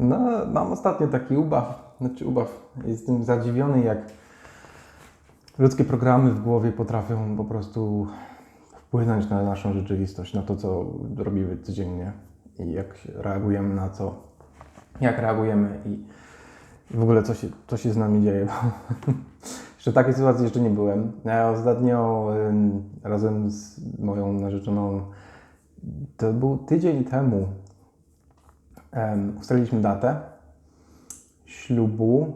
No, mam ostatnio taki ubaw, znaczy ubaw, jestem zadziwiony, jak ludzkie programy w głowie potrafią po prostu wpłynąć na naszą rzeczywistość, na to, co robimy codziennie i jak reagujemy na co, jak reagujemy i w ogóle co się, co się z nami dzieje. Jeszcze takiej sytuacji jeszcze nie byłem. Ja ostatnio razem z moją narzeczoną, to był tydzień temu, um, ustaliliśmy datę ślubu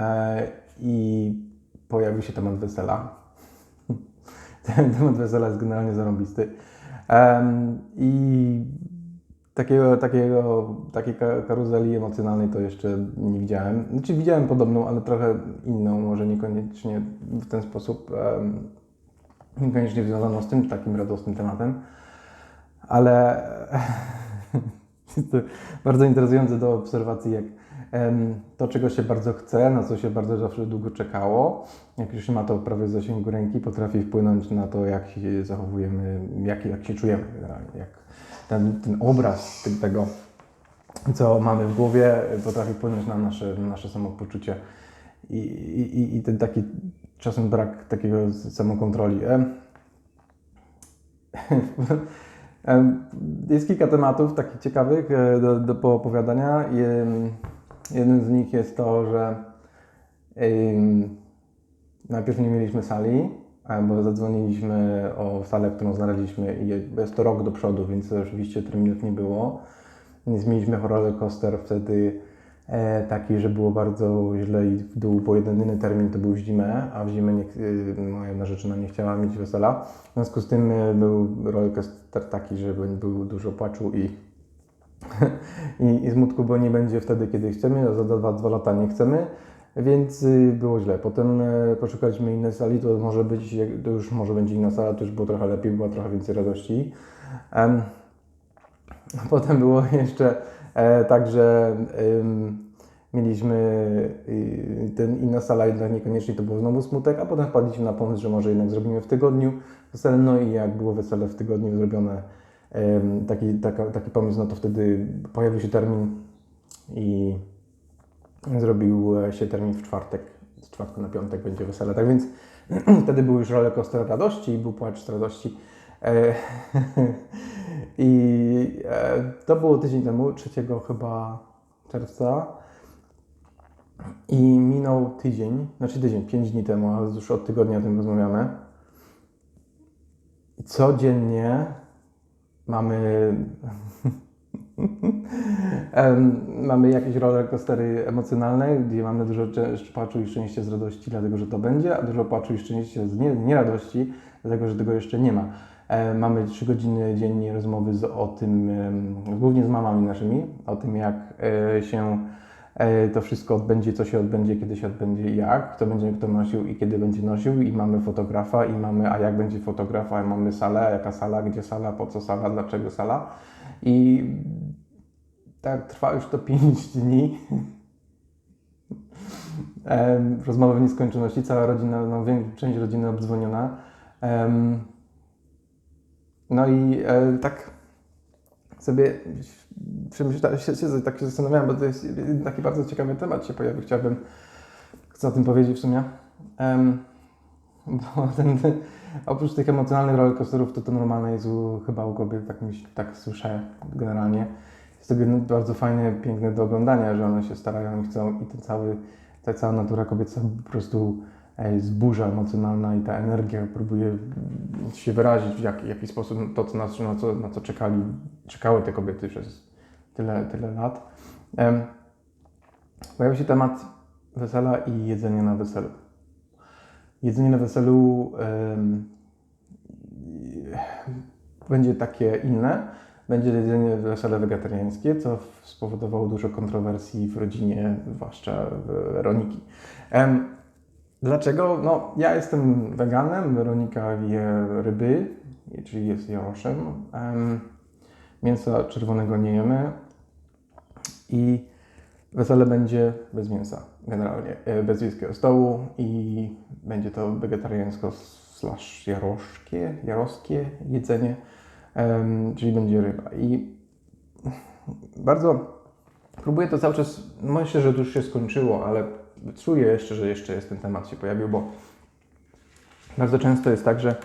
e, i pojawił się temat wesela. Temat wesela jest generalnie zarąbisty. Em, I takiego, takiego, takiej ka- karuzeli emocjonalnej to jeszcze nie widziałem. Znaczy widziałem podobną, ale trochę inną, może niekoniecznie w ten sposób, em, niekoniecznie związaną z tym takim radosnym tematem, ale jest to bardzo interesujące do obserwacji, jak to, czego się bardzo chce, na co się bardzo zawsze długo czekało, jak już ma to prawie w zasięgu ręki, potrafi wpłynąć na to, jak się zachowujemy, jak, jak się czujemy generalnie, jak ten, ten obraz tego, co mamy w głowie, potrafi wpłynąć na nasze, na nasze samopoczucie i, i, i ten taki czasem brak takiego samokontroli. Em, Jest kilka tematów takich ciekawych e, do, do poopowiadania. Jednym z nich jest to, że najpierw nie mieliśmy sali, bo zadzwoniliśmy o salę, którą znaleźliśmy i je- jest to rok do przodu, więc oczywiście terminów nie było. Więc mieliśmy roller coaster wtedy taki, że było bardzo źle i w dół, bo jedyny termin to był w zimę, a w zimę nie, y, moja narzeczona nie chciała mieć wesela. W związku z tym e, był rollercoaster taki, że był- dużo płaczu i, i, i smutku, bo nie będzie wtedy, kiedy chcemy, a za dwa, dwa lata nie chcemy, więc y, było źle. Potem e, poszukaliśmy innej sali, to może być, to już może będzie inna sala, to już było trochę lepiej, była trochę więcej radości. Em, Potem było jeszcze e, tak, że ym, mieliśmy y, ten inna sala, jednak niekoniecznie to był znowu smutek, a potem wpadliśmy na pomysł, że może jednak zrobimy w tygodniu wesele. No i jak było wesele w tygodniu zrobione, taki, taka, taki pomysł, no to wtedy pojawił się termin i zrobił się termin w czwartek. Z czwartku na piątek będzie wesele. Tak więc wtedy był już rollercoaster radości i był płacz z radości. I e, to było tydzień temu, 3 chyba czerwca. I minął tydzień, znaczy tydzień, 5 dni temu, a już od tygodnia o tym rozmawiamy. I codziennie mamy mamy jakieś rollercoastery emocjonalne, gdzie mamy dużo płaczu i szczęścia z radości, dlatego że to będzie, a dużo płaczu i szczęścia z nie- nieradości, dlatego że tego jeszcze nie ma. E, mamy trzy godziny dziennie rozmowy z, o tym, głównie z mamami naszymi, o tym jak e, się e, to wszystko odbędzie, co się odbędzie, kiedy się odbędzie i jak, kto będzie kto nosił i kiedy będzie nosił i mamy fotografa i mamy, a jak będzie fotografa, a mamy salę, a jaka sala, gdzie sala, po co sala, dlaczego sala i tak trwa już to 5 dni. Em, Rozmowa w nieskończoności, cała rodzina, no, część rodziny obdzwoniona. No i e, tak sobie przemyślałem, się, tak się zastanawiałem, bo to jest taki bardzo ciekawy temat się pojawił. Chciałbym, chcę o tym powiedzieć w sumie. Em, Bo ten, oprócz tych emocjonalnych rollercoasterów, to to normalne jest u, chyba u kobiet, tak, myśl, tak słyszę generalnie. Jest to bardzo fajne, piękne do oglądania, że one się starają i chcą i ten cały, ta cała natura kobieca po prostu jest burza emocjonalna i ta energia próbuje mm, się wyrazić w jak, jaki sposób to, co na, co, na co czekali, czekały te kobiety przez tyle, tyle lat. Em, Pojawił się temat wesela i jedzenia na weselu. Jedzenie na weselu będzie takie inne. Będzie jedzenie wesele wegetariańskie, co spowodowało dużo kontrowersji w rodzinie, zwłaszcza Weroniki. Em, dlaczego? No, ja jestem weganem, Weronika je ryby, czyli jest jaroszem. Em, mięsa czerwonego nie jemy i wesele będzie bez mięsa, generalnie, e, bez wiejskiego stołu i będzie to wegetariańsko slash jaroszkie, jaroskie jedzenie, em, czyli będzie ryba. I bardzo próbuję to cały czas, myślę, że to już się skończyło, ale czuję jeszcze, że jeszcze jest ten temat się pojawił, bo bardzo często jest tak, że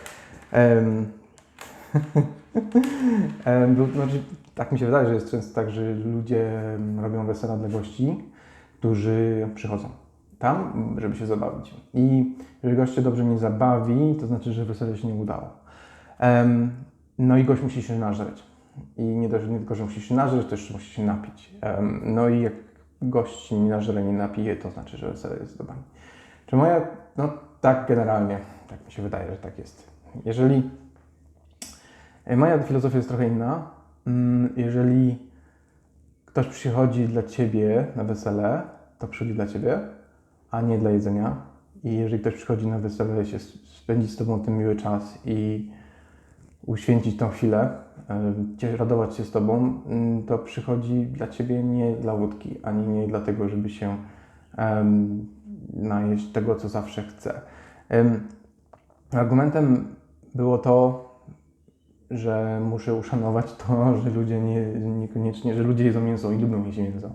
znaczy, tak mi się wydaje, że jest często tak, że ludzie robią wesela dla gości, którzy przychodzą tam, żeby się zabawić. I jeżeli goście dobrze nie zabawi, to znaczy, że wesele się nie udało. Em, no i gość musi się nażreć. I nie, nie tylko, że musi się nażreć, to jeszcze musi się napić. Em, no i jak gość nie nażre, nie napije, to znaczy, że wesele jest zabawi. Czy moja, no tak generalnie, tak mi się wydaje, że tak jest. Jeżeli, e, moja filozofia jest trochę inna. Mm, Jeżeli ktoś przychodzi dla Ciebie na wesele, to przychodzi dla Ciebie, a nie dla jedzenia. I jeżeli ktoś przychodzi na wesele, się spędzić z Tobą ten miły czas i uświęcić tą chwilę, radować się z Tobą, mm, to przychodzi dla Ciebie nie dla łódki, ani nie dlatego, żeby się em, najeść tego, co zawsze chce. Em, argumentem było to, że muszę uszanować to, że ludzie nie, niekoniecznie, że ludzie jedzą mięso i lubią jeść mięso.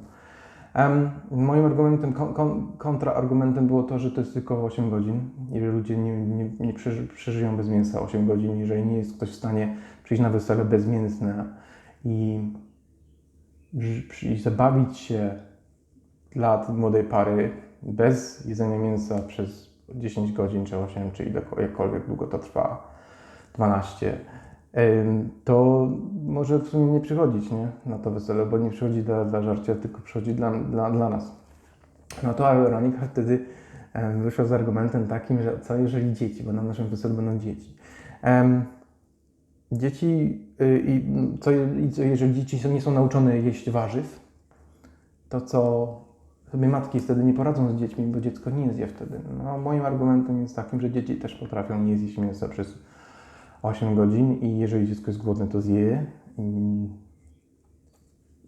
Moim argumentem, kon, kon, kontraargumentem było to, że to jest tylko 8 godzin i że ludzie nie, nie, nie przeży, przeżyją bez mięsa 8 godzin, jeżeli nie jest ktoś w stanie przyjść na wesele bezmięsne i, i zabawić się dla młodej pary bez jedzenia mięsa przez 10 godzin, czy 8, czy jakkolwiek długo to trwa, 12, ym, to może w sumie nie przychodzić nie? na to wesele, bo nie przychodzi dla, dla żarcia, tylko przychodzi dla, dla, dla nas. No to Weronika wtedy wyszła z argumentem takim, że co jeżeli dzieci, bo na naszym weselu będą dzieci. Em, dzieci, y, i co, co jeżeli dzieci nie są nauczone jeść warzyw, to co sobie matki wtedy nie poradzą z dziećmi, bo dziecko nie zje wtedy. No, moim argumentem jest takim, że dzieci też potrafią nie zjeść mięsa przez 8 godzin i jeżeli dziecko jest głodne, to zje.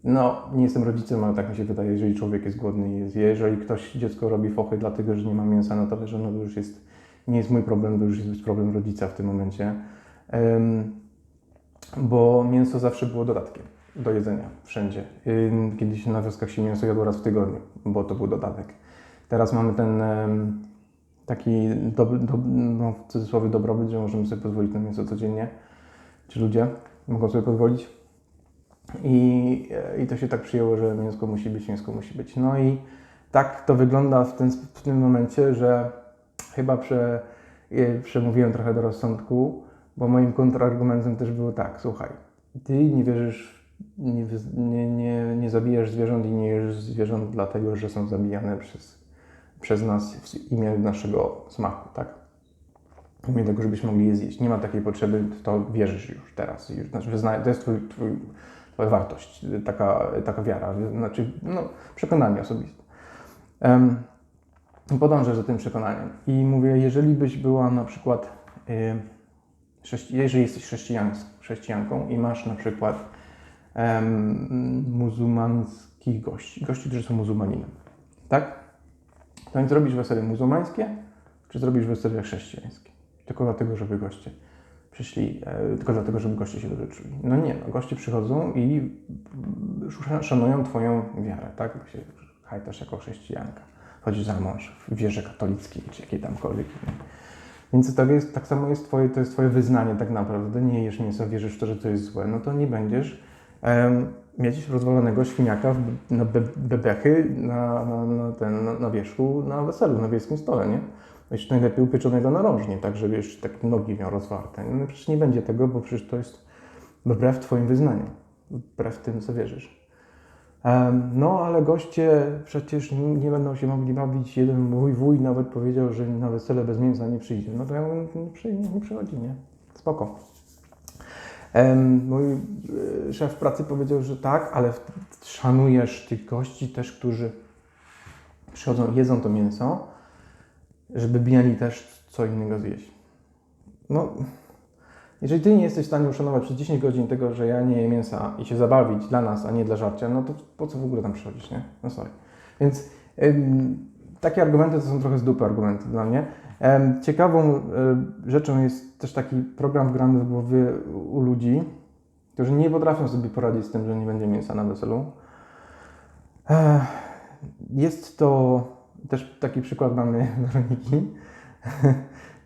No, nie jestem rodzicem, ale tak mi się wydaje, jeżeli człowiek jest głodny i zje, jeżeli ktoś, dziecko robi fochy dlatego, że nie ma mięsa na talerze, no to już jest, nie jest mój problem, to już jest problem rodzica w tym momencie. Bo mięso zawsze było dodatkiem do jedzenia wszędzie. Kiedyś na wioskach się mięso jadło raz w tygodniu, bo to był dodatek. Teraz mamy ten taki do, do, no, w cudzysłowie dobrobyt, że możemy sobie pozwolić na mięso codziennie. Ci ludzie mogą sobie pozwolić. I, I to się tak przyjęło, że mięsko musi być, mięsko musi być. No i tak to wygląda w, ten, w tym momencie, że chyba prze, je- przemówiłem trochę do rozsądku, bo moim kontrargumentem też było tak, słuchaj, ty nie wierzysz, nie, nie, nie, nie zabijasz zwierząt i nie jesz zwierząt dlatego, że są zabijane przez, przez nas w imię naszego smaku, tak? W imię tego, żebyśmy mogli je zjeść. Nie ma takiej potrzeby, w to wierzysz już teraz. Już, znaczy, to jest twój, twój, twoja wartość, taka, taka wiara, znaczy no, przekonanie osobiste. Um, podążę za tym przekonaniem i mówię, jeżeli byś była na przykład, y, chrześci- jeżeli jesteś chrześcijanką i masz na przykład muzułmańskich gości, gości, którzy są muzułmaninem, tak? To nie zrobisz wesele muzułmańskie, czy zrobisz wesele chrześcijańskie? Tylko dlatego, żeby goście przyszli, e, tylko dlatego, żeby goście się dobrze czuli. No nie, no, goście przychodzą i szanują Twoją wiarę, tak? Się hajtasz jako chrześcijanka, chodzisz za mąż w wierze katolickiej, czy jakiej tamkolwiek innej. Więc tak, jest, tak samo jest twoje, to jest Twoje wyznanie tak naprawdę. Nie jesz mięsa, wierzysz w to, że to jest złe, no to nie będziesz em, mieć rozwalonego świniaka na be, bebechy na, na, na, ten, na, na wierzchu, na weselu, na wiejskim stole, nie? Jeszcze najlepiej upieczonego narożnie, tak żeby jeszcze tak nogi miał rozwarte. No przecież nie będzie tego, bo przecież to jest wbrew Twoim wyznaniu, wbrew tym, co wierzysz. No, ale goście przecież nie będą się mogli bawić. Jeden mój wuj nawet powiedział, że na wesele bez mięsa nie przyjdzie. No to ja mówię, nie, przy, nie przychodzi, nie? Spoko. Mój e, szef pracy powiedział, że tak, ale szanujesz tych gości też, którzy przychodzą, jedzą to mięso, żeby mieli też co innego zjeść. No, jeżeli ty nie jesteś w stanie uszanować przez 10 godzin tego, że ja nie jem mięsa i się zabawić dla nas, a nie dla żarcia, no to po co w ogóle tam przychodzisz, nie? No sorry. Więc ym, takie argumenty to są trochę z dupy argumenty dla mnie. Ciekawą y, rzeczą jest też taki program wgrany w głowie u, ludzi, którzy nie potrafią sobie poradzić z tym, że nie będzie mięsa na weselu. E, Jest to też taki przykład mamy Weroniki,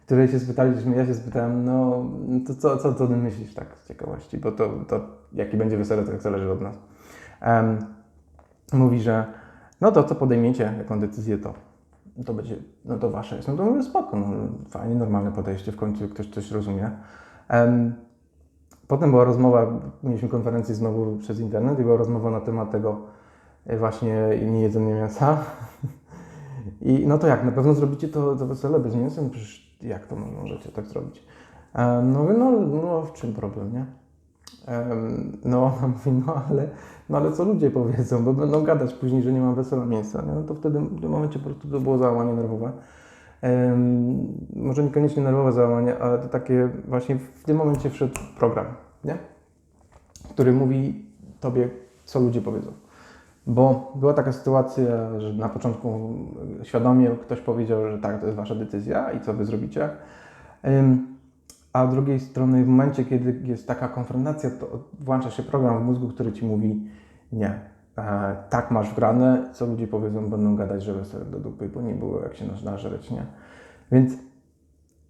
której się spytaliśmy, ja się spytałem, no to co, co, co ty myślisz tak z ciekawości, bo to, to jaki będzie wesele, to tak zależy od nas. Em, mówi, że no to co podejmiecie, jaką decyzję, to, to będzie, no to wasze jest. No to mówię, spoko, no, fajnie, normalne podejście, w końcu ktoś coś rozumie. Em, potem była rozmowa, mieliśmy konferencję znowu przez internet i była rozmowa na temat tego e, właśnie niejedzenia mięsa. I no to jak, na pewno zrobicie to, to wesele bez mięsa? No przecież jak to możecie tak zrobić? Um, no, no, no w czym problem, nie? No, ona mówi, no ale, no ale co ludzie powiedzą, bo będą gadać później, że nie mam wesela mięsa, nie? No to wtedy w tym momencie po prostu to było załamanie nerwowe. Em, może niekoniecznie nerwowe załamanie, ale to takie właśnie w tym momencie wszedł program, nie? Który mówi tobie, co ludzie powiedzą. Bo była taka sytuacja, że na początku świadomie ktoś powiedział, że tak, to jest wasza decyzja i co wy zrobicie. A z drugiej strony, w momencie, kiedy jest taka konfrontacja, to włącza się program w mózgu, który ci mówi: Nie, e, tak masz wgrane, co ludzie powiedzą, będą gadać, że wesele do dupy, bo nie było jak się nasz nażreć, nie? Więc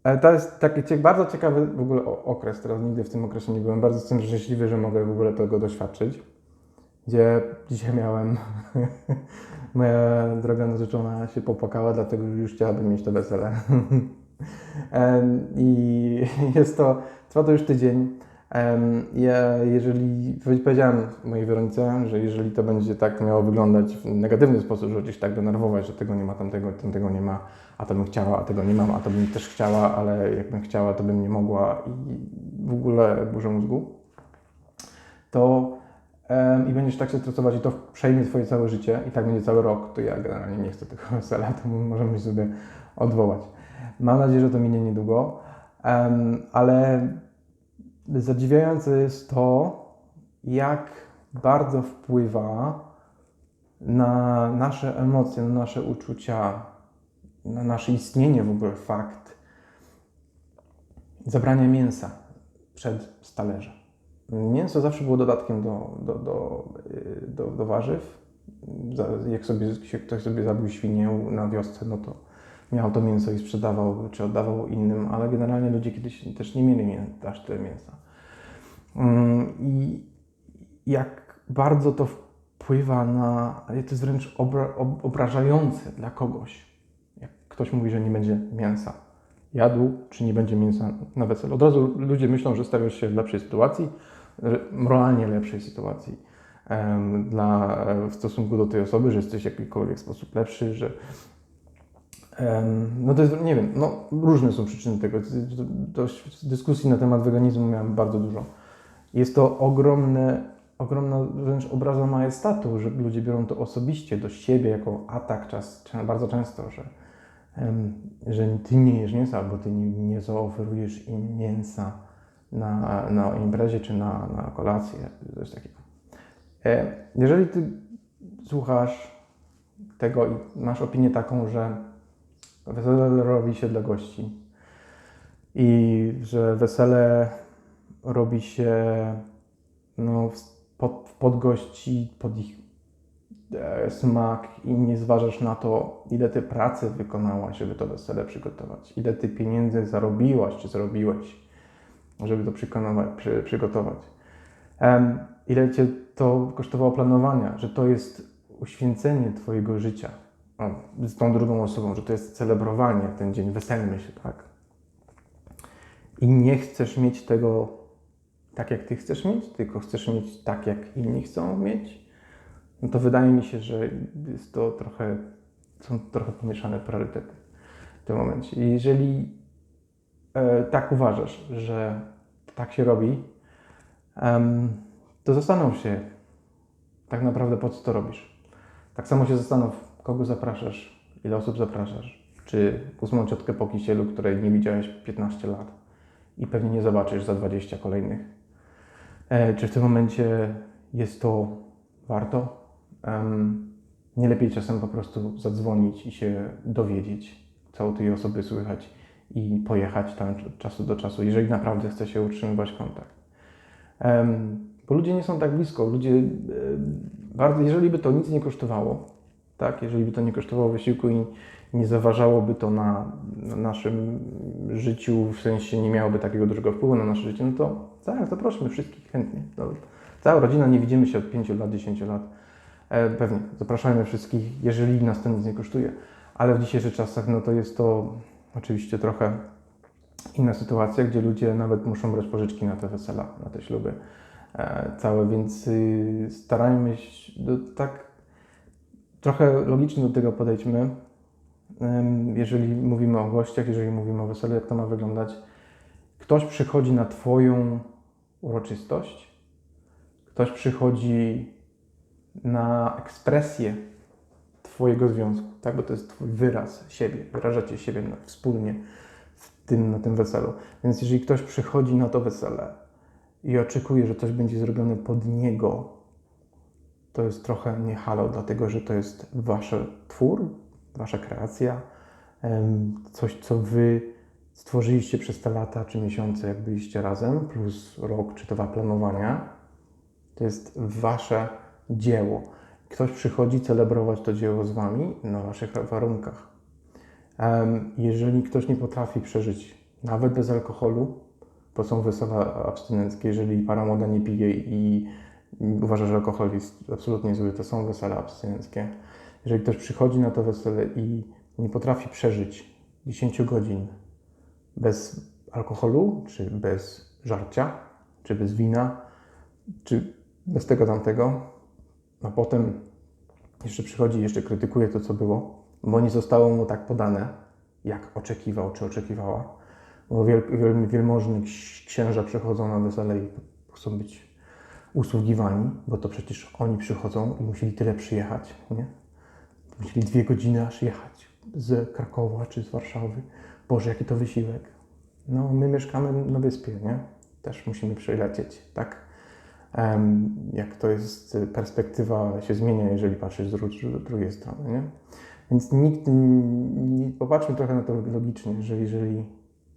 e, to jest taki bardzo ciekawy w ogóle okres. Teraz nigdy w tym okresie nie byłem. Bardzo jestem szczęśliwy, że mogę w ogóle tego doświadczyć. Gdzie dzisiaj miałem, moja droga narzeczona się popłakała, dlatego już chciałabym mieć to wesele. I jest to, trwa to już tydzień. Ja, jeżeli, powiedziałem mojej Weronice, że jeżeli to będzie tak miało wyglądać w negatywny sposób, że gdzieś tak denerwować, że tego nie ma, tamtego, tamtego nie ma, a to bym chciała, a tego nie mam, a to bym też chciała, ale jakbym chciała, to bym nie mogła i w ogóle burzę mózgu, to i będziesz tak się stresować i to przejmie Twoje całe życie i tak będzie cały rok, to ja generalnie nie chcę tego wesela, to możemy sobie odwołać. Mam nadzieję, że to minie niedługo, ale zadziwiające jest to, jak bardzo wpływa na nasze emocje, na nasze uczucia, na nasze istnienie w ogóle fakt zabrania mięsa przed stależem. Mięso zawsze było dodatkiem do, do, do, y, do, do warzyw. Jak sobie, się ktoś sobie zabił świnię na wiosce, no to miał to mięso i sprzedawał, czy oddawał innym, ale generalnie ludzie kiedyś też nie mieli aż tyle mięsa. Mm, I jak bardzo to wpływa na. To jest wręcz obra, ob, obrażające dla kogoś. Jak ktoś mówi, że nie będzie mięsa jadł, czy nie będzie mięsa na weselu. Od razu ludzie myślą, że stawiasz się w lepszej sytuacji, moralnie lepszej sytuacji dla, w stosunku do tej osoby, że jesteś w jakikolwiek sposób lepszy, że No to jest, nie wiem, no różne są przyczyny tego. Dość dyskusji na temat weganizmu miałem bardzo dużo. Jest to ogromne, ogromna wręcz obraza majestatu, że ludzie biorą to osobiście do siebie jako atak czas, bardzo często, że, że ty nie jesz mięsa albo ty nie, nie zaoferujesz im mięsa na, na imprezie czy na, na kolację, coś takiego. E, Jeżeli ty słuchasz tego i masz opinię taką, że wesele robi się dla gości i że wesele robi się no, pod, pod gości, pod ich e, smak i nie zważasz na to, ile ty pracy wykonałaś, żeby to wesele przygotować, ile ty pieniędzy zarobiłaś czy zrobiłeś, żeby to. Przy, przygotować. Ile cię to kosztowało planowania, że to jest uświęcenie twojego życia z tą drugą osobą, że to jest celebrowanie, ten dzień, weselmy się, tak? I nie chcesz mieć tego tak, jak ty chcesz mieć, tylko chcesz mieć tak, jak inni chcą mieć, no to wydaje mi się, że jest to trochę, są trochę pomieszane priorytety w tym momencie. Jeżeli e, tak uważasz, że tak się robi, em, to zastanów się tak naprawdę po co to robisz. Tak samo się zastanów, kogo zapraszasz, ile osób zapraszasz, czy ósmą ciotkę po kisielu, której nie widziałeś 15 lat i pewnie nie zobaczysz za 20 kolejnych. E, czy w tym momencie jest to warto? Nie lepiej czasem po prostu zadzwonić i się dowiedzieć, co u tej osoby słychać i pojechać tam od czasu do czasu, jeżeli naprawdę chce się utrzymywać kontakt. Bo ludzie nie są tak blisko, ludzie em, bardzo, jeżeli by to nic nie kosztowało, tak, jeżeli by to nie kosztowało wysiłku i nie zaważałoby to na, na naszym życiu, w sensie nie miałoby takiego dużego wpływu na nasze życie, no to tak, zaprośmy wszystkich chętnie. No, cała rodzina, nie widzimy się od 5 lat, 10 lat. E, pewnie, zapraszajmy wszystkich, jeżeli nas to nic nie kosztuje. Ale w dzisiejszych czasach, no to jest to oczywiście trochę inna sytuacja, gdzie ludzie nawet muszą brać pożyczki na te wesela, na te śluby e, całe, więc y, starajmy się, do, tak trochę logicznie do tego podejdźmy. Jeżeli mówimy o gościach, jeżeli mówimy o weselu, jak to ma wyglądać. Ktoś przychodzi na Twoją uroczystość, ktoś przychodzi na ekspresję Twojego związku, tak? bo to jest Twój wyraz siebie, wyrażacie siebie wspólnie w tym, na tym weselu. Więc jeżeli ktoś przychodzi na to wesele i oczekuje, że coś będzie zrobione pod niego, to jest trochę nie halo, dlatego że to jest Wasz twór, Wasza kreacja, coś, co Wy stworzyliście przez te lata czy miesiące, jak byliście razem, plus rok czy dwa planowania. To jest Wasze dzieło. Ktoś przychodzi celebrować to dzieło z Wami na Waszych warunkach. Jeżeli ktoś nie potrafi przeżyć nawet bez alkoholu, bo są wesela abstynenckie, jeżeli para młoda nie pije i uważa, że alkohol jest absolutnie zły, to są wesela abstynenckie. Jeżeli ktoś przychodzi na to wesele i nie potrafi przeżyć 10 godzin bez alkoholu, czy bez żarcia, czy bez wina, czy bez tego tamtego, a potem jeszcze przychodzi i jeszcze krytykuje to, co było, bo nie zostało mu tak podane, jak oczekiwał, czy oczekiwała. Bo wiel, wiel, wielmożni ks- księża przychodzą na wesele i chcą być usługiwani, bo to przecież oni przychodzą i musieli tyle przyjechać, nie? Musieli dwie godziny aż jechać z Krakowa czy z Warszawy. Boże, jaki to wysiłek. No, my mieszkamy na wyspie, nie? Też musimy przylecieć, tak? Jak to jest, y, perspektywa się zmienia, jeżeli patrzysz z dru- z drugiej strony, nie? Więc nikt, nie, popatrzmy trochę na to logicznie, jeżeli, jeżeli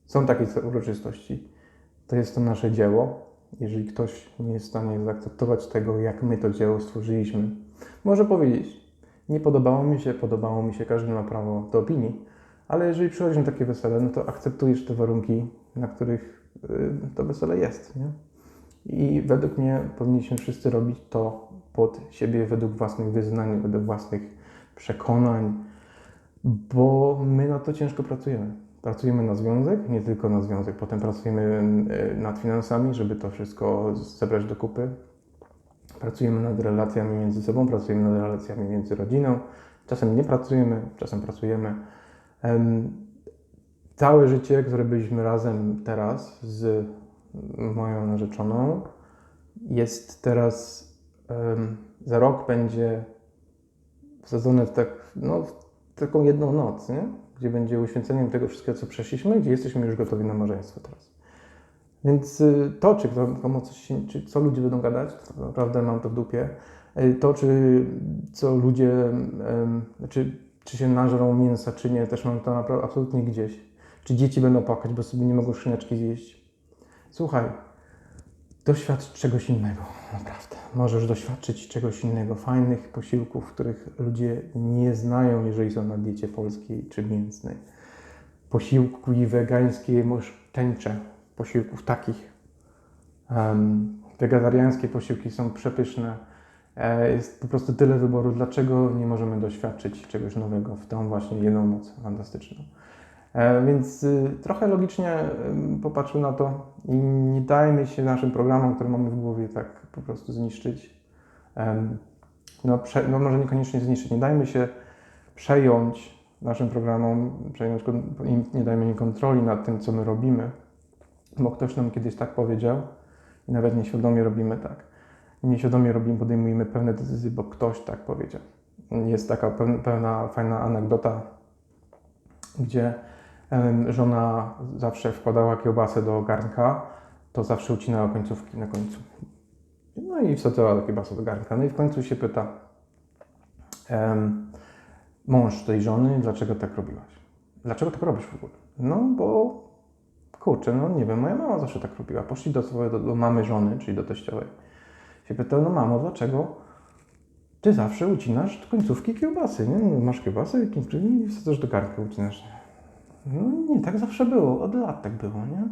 są takie uroczystości, to jest to nasze dzieło. Jeżeli ktoś nie jest w stanie zaakceptować tego, jak my to dzieło stworzyliśmy, może powiedzieć, nie podobało mi się, podobało mi się, każdy ma prawo do opinii, ale jeżeli przychodzi na takie wesele, no to akceptujesz te warunki, na których y, to wesele jest, nie? I według mnie powinniśmy wszyscy robić to pod siebie, według własnych wyznań, według własnych przekonań, bo my na to ciężko pracujemy. Pracujemy na związek, nie tylko na związek, potem pracujemy y, nad finansami, żeby to wszystko zebrać do kupy. Pracujemy nad relacjami między sobą, pracujemy nad relacjami między rodziną. Czasem nie pracujemy, czasem pracujemy. Em, Całe życie, które byliśmy razem teraz z moją narzeczoną, jest teraz za rok będzie wsadzone w, tak, no, w taką jedną noc, nie? Gdzie będzie uświęceniem tego wszystkiego, co przeszliśmy, gdzie jesteśmy już gotowi na małżeństwo teraz. Więc y, to, czy, komu coś czy co ludzie będą gadać, to naprawdę mam to w dupie. Y, To, czy co ludzie, czy, czy się nażrą mięsa, czy nie, też mam to napra- absolutnie gdzieś. Czy dzieci będą płakać, bo sobie nie mogą szyneczki zjeść. Słuchaj, doświadcz czegoś innego, naprawdę. Możesz doświadczyć czegoś innego, fajnych posiłków, których ludzie nie znają, jeżeli są na diecie polskiej czy mięsnej. Posiłki wegańskie, może tęcze posiłków takich. Um, wegetariańskie posiłki są przepyszne. E, Jest po prostu tyle wyboru. Dlaczego nie możemy doświadczyć czegoś nowego w tą właśnie jedną noc fantastyczną? E, Więc y, trochę logicznie popatrzmy na to i nie dajmy się naszym programom, które mamy w głowie, tak po prostu zniszczyć. No, prze, no może niekoniecznie zniszczyć, nie dajmy się przejąć naszym programom, przejąć, nie dajmy im kontroli nad tym, co my robimy, bo ktoś nam kiedyś tak powiedział i nawet nieświadomie robimy tak. Nieświadomie robimy, podejmujemy pewne decyzje, bo ktoś tak powiedział. Jest taka pełna, pełna fajna anegdota, gdzie żona zawsze wkładała kiełbasę do garnka, to zawsze ucinała końcówki na końcu. No i wsadzała kiełbasę do garnka. No i w końcu się pyta mąż tej żony, dlaczego tak robiłaś? Dlaczego tak robisz w ogóle? No bo kurczę, no nie wiem, moja mama zawsze tak robiła. Poszli do, swojej, do, do mamy żony, czyli do teściowej. Się pyta, no mamo, dlaczego ty zawsze ucinasz końcówki kiełbasy, nie? No, masz kiełbasę, i wsadzasz do garnka, ucinasz. No nie, tak zawsze było, od lat tak było, nie?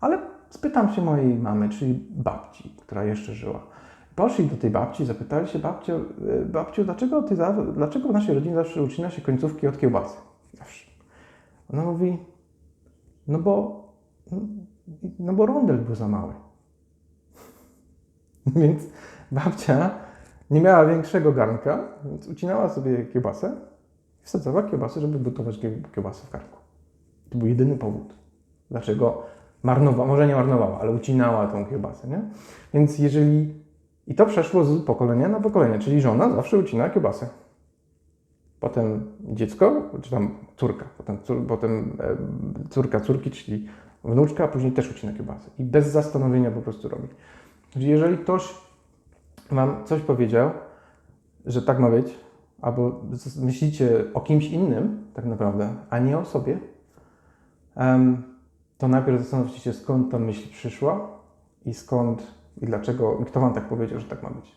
Ale spytam się mojej mamy, czyli babci, która jeszcze żyła. Poszli do tej babci, zapytali się babciu, e, babciu dlaczego, ty, dlaczego w naszej rodzinie zawsze ucina się końcówki od kiełbasy? Zawsze. Ona mówi, no bo, no bo rondel był za mały. Więc babcia nie miała większego garnka, więc ucinała sobie kiełbasę i wsadzała kiełbasę, żeby gotować kie- kiełbasę w garnku. To był jedyny powód, dlaczego marnowała, może nie marnowała, ale ucinała tą kiełbasę, nie? Więc jeżeli... I to przeszło z pokolenia na pokolenie, czyli żona zawsze ucina kiełbasę. Potem dziecko, czy tam córka, potem, cór, potem e, córka córki, czyli wnuczka, a później też ucina kiełbasę. I bez zastanowienia po prostu robi. Czyli jeżeli ktoś Wam coś powiedział, że tak ma być, albo myślicie o kimś innym tak naprawdę, a nie o sobie, to najpierw zastanówcie się, skąd ta myśl przyszła i skąd i dlaczego, i kto Wam tak powiedział, że tak ma być.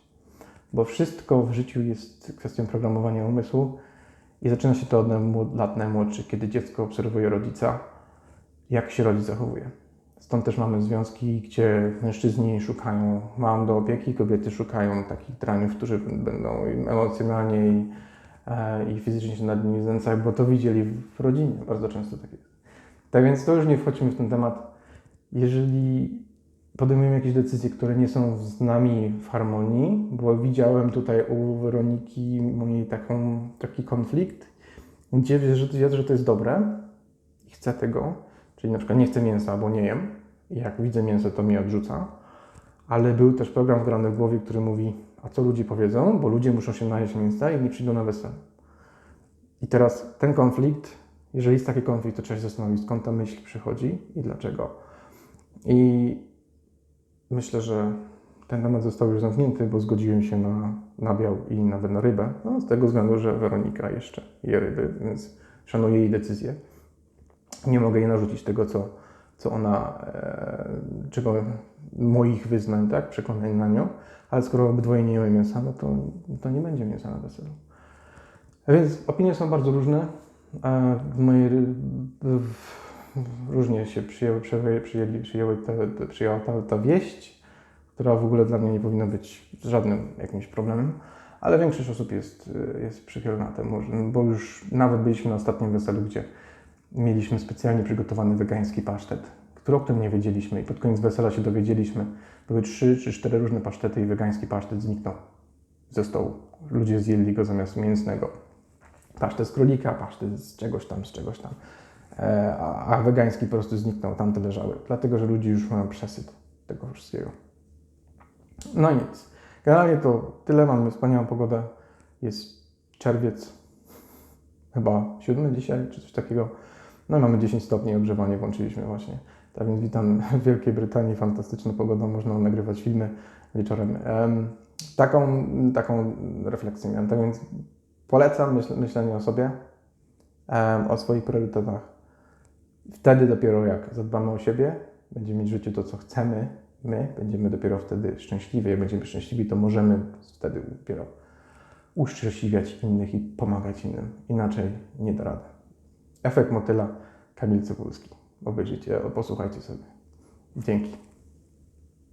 Bo wszystko w życiu jest kwestią programowania umysłu i zaczyna się to od lat najmłodszych, kiedy dziecko obserwuje rodzica, jak się rodzic zachowuje. Stąd też mamy związki, gdzie mężczyźni szukają mam do opieki, kobiety szukają takich traniów, którzy będą emocjonalnie i, e, i fizycznie się nad nimi znęcać, bo to widzieli w rodzinie. Bardzo często tak jest. Tak więc to już nie wchodźmy w ten temat. Jeżeli podejmujemy jakieś decyzje, które nie są z nami w harmonii, bo widziałem tutaj u Weroniki mojej taką, taki konflikt, gdzie wie, że, to jest dobre i chcę tego, czyli na przykład nie chcę mięsa, bo nie jem i jak widzę mięso, to mnie odrzuca, ale był też program wgrany w głowie, który mówi, a co ludzie powiedzą, bo ludzie muszą się najeść mięsa i nie przyjdą na wesele. I teraz ten konflikt, jeżeli jest taki konflikt, to trzeba się zastanowić, skąd ta myśl przychodzi i dlaczego. I myślę, że ten temat został już zamknięty, bo zgodziłem się na nabiał i nawet na rybę, no, z tego względu, że Weronika jeszcze je ryby, więc szanuję jej decyzję. Nie mogę jej narzucić tego, co, co ona, e, czego moich wyznań, tak, przekonań na nią, ale skoro obydwoje nie jemy mięsa, no to, to nie będzie mięsa na weselu. Więc opinie są bardzo różne. E, w, różnie się przyjęły, przyjęli, przyjęły te, te, przyjęła ta, ta wieść, która w ogóle dla mnie nie powinna być żadnym jakimś problemem, ale większość osób jest, jest przychylna temu, bo już nawet byliśmy na ostatnim weselu, gdzie mieliśmy specjalnie przygotowany wegański pasztet, który, o którym nie wiedzieliśmy i pod koniec wesela się dowiedzieliśmy. Były trzy czy cztery różne pasztety i wegański pasztet zniknął ze stołu. Ludzie zjedli go zamiast mięsnego. Pasztet z królika, pasztet z czegoś tam, z czegoś tam. E, a, a wegański po prostu zniknął, tamte leżały. Dlatego, że ludzie już mają przesyt tego wszystkiego. No i nic. Generalnie to tyle. Mamy wspaniałą pogodę. Jest czerwiec, chyba siódmy dzisiaj, czy coś takiego. No i mamy 10 stopni, ogrzewanie włączyliśmy właśnie. Tak więc witam w Wielkiej Brytanii, fantastyczna pogoda, można nagrywać filmy wieczorem. Em, taką, taką refleksję miałem. Tak więc polecam myśl, myślenie o sobie, em, o swoich priorytetach. Wtedy dopiero jak zadbamy o siebie, będziemy mieć w życiu to, co chcemy, my będziemy dopiero wtedy szczęśliwi. Jak będziemy szczęśliwi, to możemy wtedy dopiero uszczęśliwiać innych i pomagać innym. Inaczej nie da rady. Efekt motyla, Kamil Cybulski. Obejrzyjcie, posłuchajcie sobie. Dzięki.